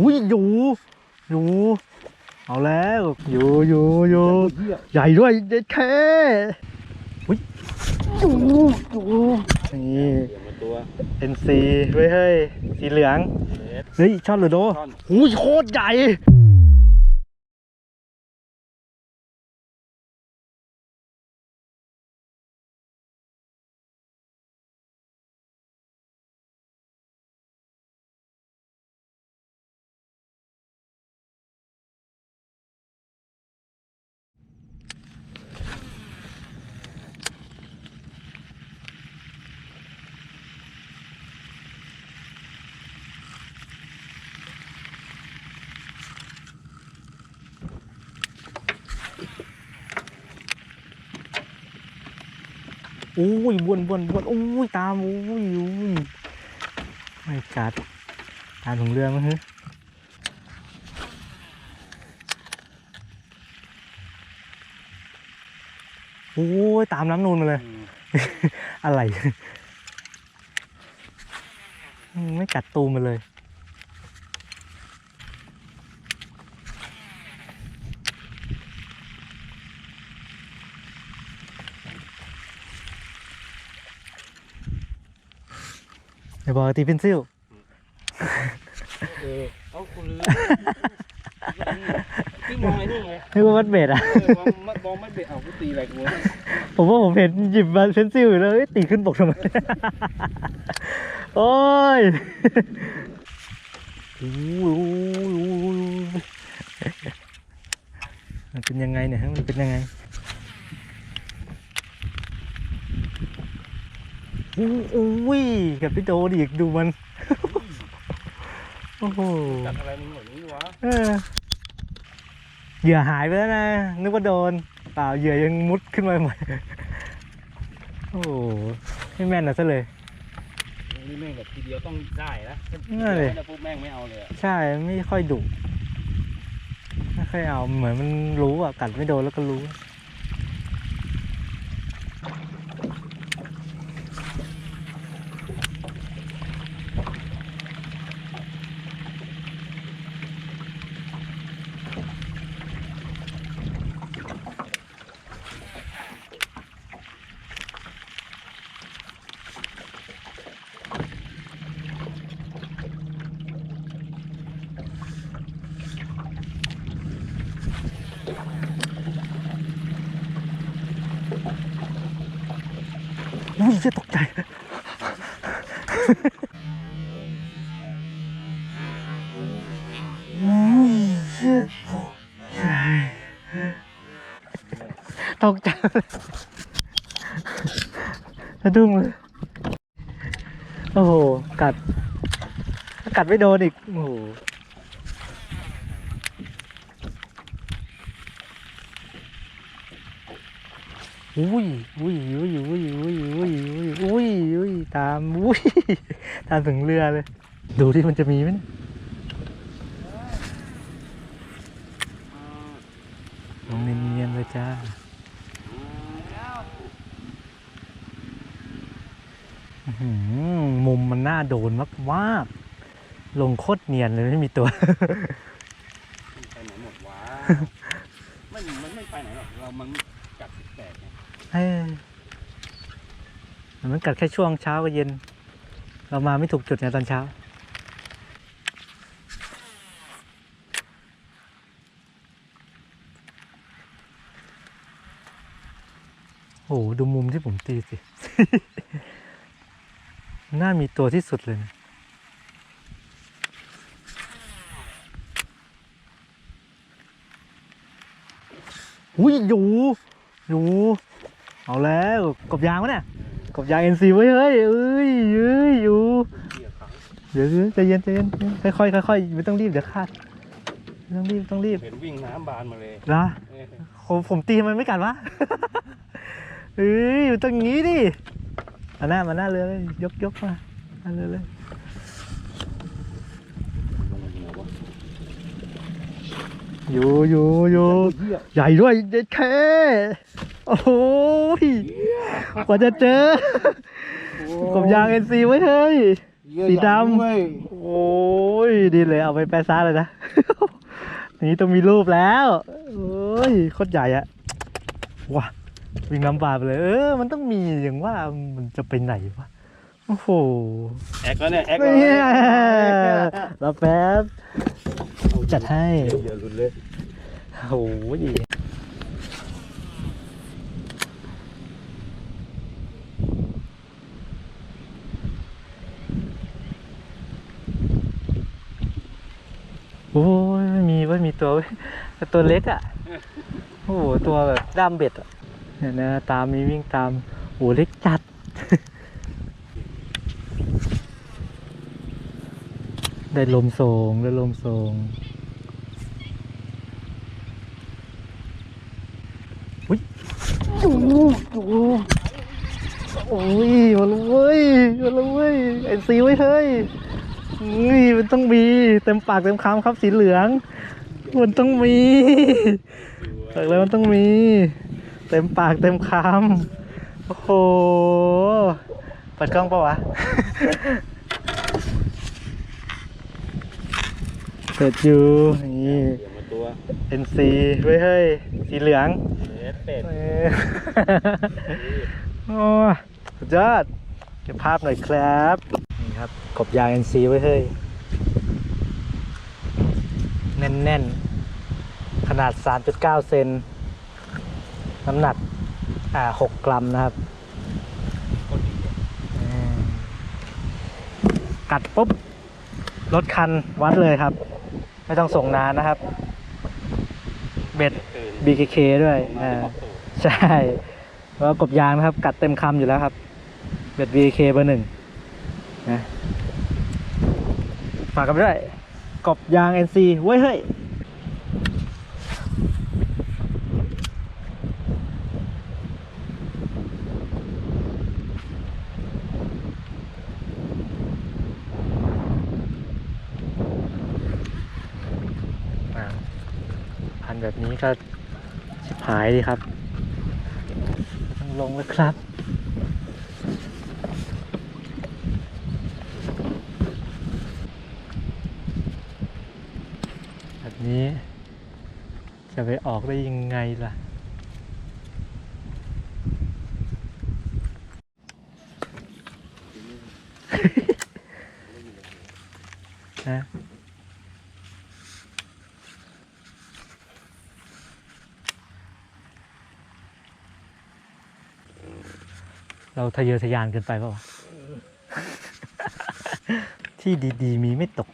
อุ้ยอยู่อยู่เอาแล้วอยู่อยู่อยู่ใหญ่ด้วยเด็ดแค่อุ้ยอยู่อยู่นี่เดี๋ยวมาตัว NC เว้ยเฮ้ยสีเหลืองเอ็ดเฮ้ยชอบหรือโดท่อนอุ้ยโคตรใหญ่ อุ้ยบวนบวนบวนอุ้ยตามอุ้ยอุ้ยไม่กัดตามถุงเรือมั้งฮะโอ้ยตามน้ำนูนมาเลยอืมอะไรอืมไม่กัดตูมมาเลย ดี๋ยวบอกว่าตีเป็นซิลเออเอาคุณลืมพี่มองไอ้นี่ไงนึกว่าวัดเบสอะเออมองมองไม่เบ็ดเอากูตีอะไรกูวะผมว่าผมเห็นหยิบมาเพนซิลอยู่แล้วเอ้ยตีขึ้นบกทำไม โอ้ยโอ้ยมันเป็นยังไงเนี่ยฮะมันเป็นยังไง อู้อุ้ยกับพี่โดนอีกดูมัน โอ้โหกัดอะไรมึงหมดนี่วะเออเหยื่อหายไปแล้วนะ นึกว่าโดน เปล่าเหยื่อยังมุดขึ้นมาใหม่ โอ้โหไม่แม่นนะซะเลย นี่แม่งแบบทีเดียวต้องได้นะนั่นดิถ้าพูดแม่งไม่เอาเลยอะใช่ไม่ค่อยดุไม่ค่อยเอาเหมือนมันรู้อะกัดไม่โดนแล้วก็รู้ อุ้ยจะตกใจ ตกใจสะดุ้งเลย โอ้โห กัด กัดไม่โดนอีก โอ้โห อุ้ยอุ้ยอุ้ยอุ้ยอุ้ยอุ้ยอุ้ยอุ้ยอุ้ยตามอุ้ยตามถึงเรือเลย ดูที่มันจะมีไหมเนี่ยลงเนียนๆเลยจ้าอื้อหือมุมมันน่าโดนมากๆลงโคตรเนียนเลยไม่มีตัวไปไหนหมดวะมันมันไม่ไปไหนหรอกเรามันกัดแตกไง เออมันกัดแค่ช่วงเช้ากับเย็น เรามาไม่ถูกจุดในตอนเช้า โอ้โดูมุมที่ผมตีสิ น่ามีตัวที่สุดเลยนะอุ้ยอยู่อยู่ เอาแล้วกบยางวะเนี่ยกบยางเอ็นซีไว้ยเฮ้ยเอ้ยเอ้ยอยู่เกี่ยขังเดี๋ยวๆใจเย็นใจเย็นค่อยๆค่อยๆไม่ต้องรีบเดี๋ยวคาดไม่ต้องรีบไม่ต้องรีบเห็นวิ่งน้ำบานมาเลยนะเออผมผมตีทำไมไม่กัดวะเอ้ยมันต้องงี้ดิมาหน้ามาหน้าเรือเลยยกยกมาหน้าเรือเลยลงมาที่ไหนวะอยู่อยู่อยู่เหี้ยใหญ่ด้วยเด็ดแค่ โอ้โหยกว่าจะเจอโอ้กบยางเอ็นซีไว้เฮ้ยยสีดำเว้ยโอ้ยดีเลยเอาไปแปะซ่าเลยนะ นี่ต้องมีรูปแล้วโอ้ยโคตรใหญ่อะว้าวิ่งน้ำบาไปเลย เออ มันต้องมีอย่างว่ามันจะไปไหนวะ โอ้โห แอกแล้วเนี่ยแอกแล้วเนี่ยรอแป๊บ จัดให้ เดี๋ยวหลุดเลย โอ้ย อ้ยไม่มีไม่มีตัวเว้ยตัวเล็กอะ่ะโอ้โหตัวแบบด้ามเบ็ดอะเนี่ยนะตามมีวิ่งตามโอ้โหเล็กจัดได้ลมโสงได้ลมโสงโอ้โหโอ้ยมาแล้วเว้ยมาแล้วเว้ยเอ็นซีไว้เฮ้ย นี่มันต้องมีเต็มปากเต็มคำครับสีเหลือง มันต้องมีบอกแล้วมันต้องมี เต็มปากเต็มคำโอ้โหเปิดกล้องปะวะเปิดอยู่นี่เดี๋ยวมาตัว NC ไว้เฮ้ยสีเหลืองเป็ดโอ้สุดยอดเก็บภาพหน่อยครับ ครับกบยาง NC ไว้เฮ้ย แน่นๆ ขนาด 3.9 เซน น้ำหนัก อ่า 6 กรัมนะครับ กัดปุ๊บ รถคันวัดเลยครับ ไม่ต้องส่งนานนะครับ เบ็ด BKK ด้วยอ่าใช่ แล้วกบยางนะครับ กัดเต็มคำอยู่แล้วครับ เบ็ด VK เบอร์หนึ่ง นะฝากกันไปด้วยกบยาง NC เว้ยเฮ้ยพันแบบนี้ก็ชิบหายดีครับต้องลงแล้วครับนี้ จะ ไปออกได้ยังไงล่ะนะเราทะเยอทะยานเกินไปเปล่าวที่ดี ๆ มีไม่ตก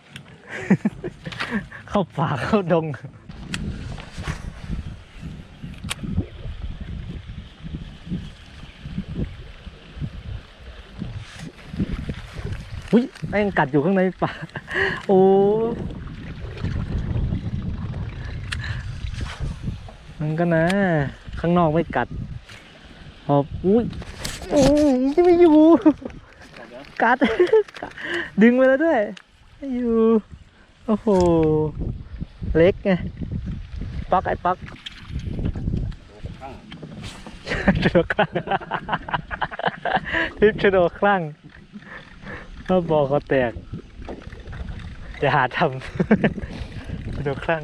เข้าป่าเข้าดง อุ้ยแม่งกัดอยู่ข้างในป่าโอ้มันก็นะ ข้างนอกไม่กัดพออุ้ยโอ้ยจะไม่อยู่ กัด ดึงไปแล้วด้วย ไม่อยู่ โอ้โห เล็กไงป๊อกไอ้ป๊อกข้างชโดคลั่งทิปชโดคลั่ง ถ้าบอกเขาแตกอย่าหาทำชโดคลั่ง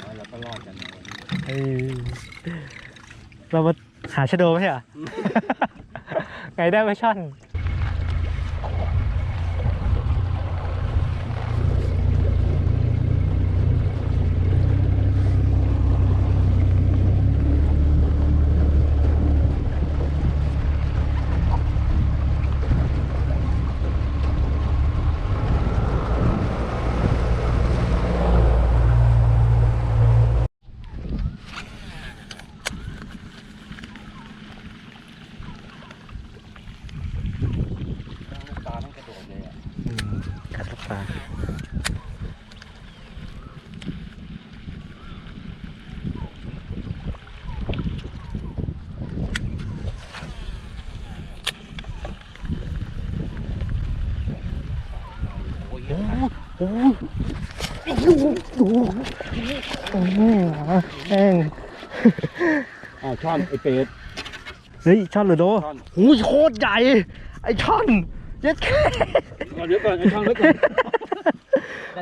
แล้วเราก็รอดกันนะวันนี้เอ้ยเรามาหาชโดไหมใช่เหรอไงได้ไหมช่อน ลูกตาต้องกระโดดเลยอะ อืมกัดลูกปลา โอ้ย โอ้โหโอ้โหโอ้โหโอ้โห แห้งอ้าวช่อนไอเป็ดเฮ้ยช่อนหรือโดหูยโคตรใหญ่ ไอช่อนเจ็ดแค่เอาเดี๋ยวก่อนไอช่างเดี๋ยวก่อ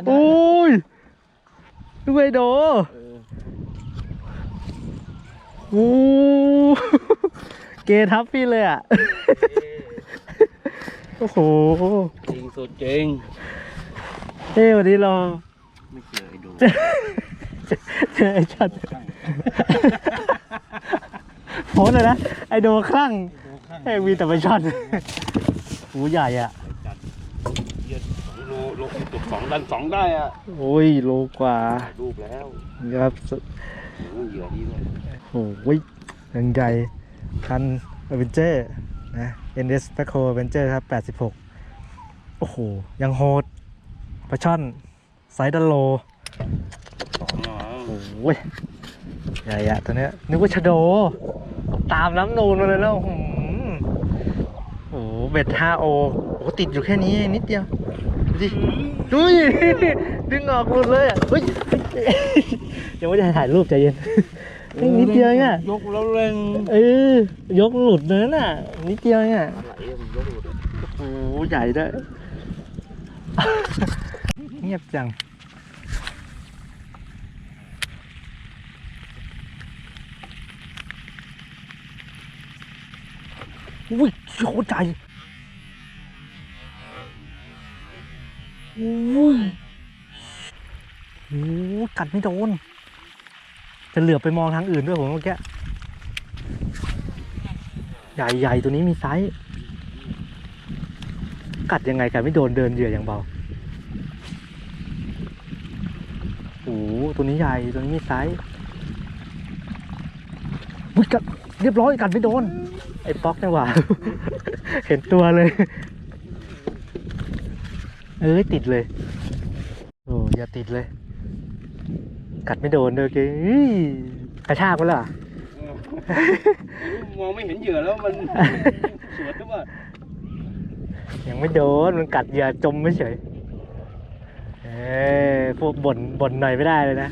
นโอ้ยดูไอโดเออโอ้เกทับพี่เลยอะ โอ้โห จริงสุดจริง เอ้วันนี้เรา ไม่เจอไอ้ดู เจอไอ้ชัดโพสเลยนะ ไอโดคลั่งไอมีแต่ไปช็อตหูใหญ่อะจัดเยอะสองโลโลตุกสองดันสองได้อะ โอ้ยโลกว่าถ่ายรูปแล้วครับโอ้เหยื่อดีเลยโอ้ยยังใหญ่คันเอเวนเจอร์นะ NS p a c o a v e n g e r ครับ 86 โอ้โห ยังโหด ปลาช่อนไซส์ดันโลสองเหรอโอ้ยใหญ่อะตัวเนี้ยนึกว่าชะโด ตามน้ำนูนมาเลยแล้วหืมโอ้โหเบ็ด5โอโอ้โหติดอยู่แค่นี้เองนิดเดียวดูดิดูดิดึงออกหมดเลยอะเฮ้ยยังไม่ได้ถ่ายรูปใจเย็นเฮ้ยนิดเดียวเองอะยกแล้วเร่งเออยกหลุดเลยน่ะนิดเดียวเองอะอะไรอะมันยกหลุดอะโอ้โหใหญ่ด้วยเงียบจัง อุ้ยโคตรใหญ่อุ้ยโอ้โหกัดไม่โดน จะเหลือไปมองทางอื่นด้วยผมเมื่อกี้ ใหญ่ๆ ตัวนี้มีไซส์ กัดยังไงกันไม่โดนเดินเหยื่ออย่างเบา โอ้โห ตัวนี้ใหญ่ตัวนี้มีไซส์อุ๊ยกัดเรียบร้อยกัดไม่โดน ไอ้ป๊อกนี่หว่า เห็นตัวเลย เอ้ยติดเลย โอ้อย่าติดเลย กัดไม่โดนเลยเกยกระชากไปแล้วเหรอมองไม่เห็นเหยื่อแล้วมันสวนหรือเปล่ายังไม่โดนมันกัดเหยื่อจมไม่เฉยเอ้ย พวกบ่นบ่นหน่อยไม่ได้เลยนะ